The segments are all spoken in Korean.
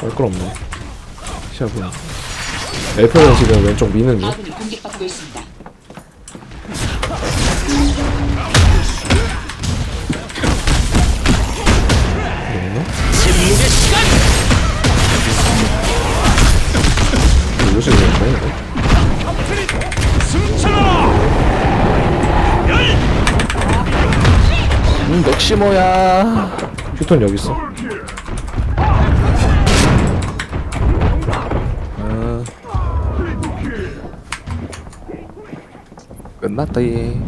할거 없네. 시합은. 엘프는 지금 왼쪽 미는 중. 아군이 공격받고 있습니다. 요새 음 맥시모야. 휴톤 여기 있어 어. 끝났다 얘.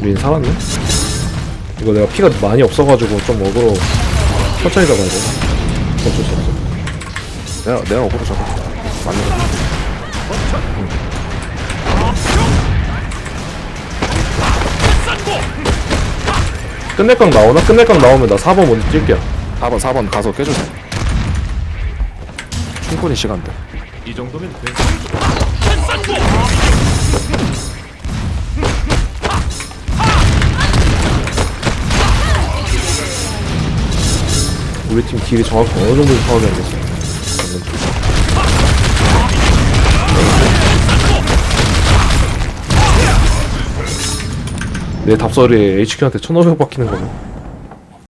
린 살았네? 이거 내가 피가 많이 없어가지고 좀 어그로 천천히 잡아야 돼. 어쩔 수 없어. 내가 내가 어그로 잡아. 맞는 거 끝낼 각 나오나? 끝낼 각 나오면 나 4번 먼저 뛸게요. 4번 4번 가서 깨주세요. 충분히 시간 돼 이 정도면 돼 우리 팀 딜이 정확히 어느 정도 파악이 안 됐어. 내 답설이 HQ한테 1500 박히는 거고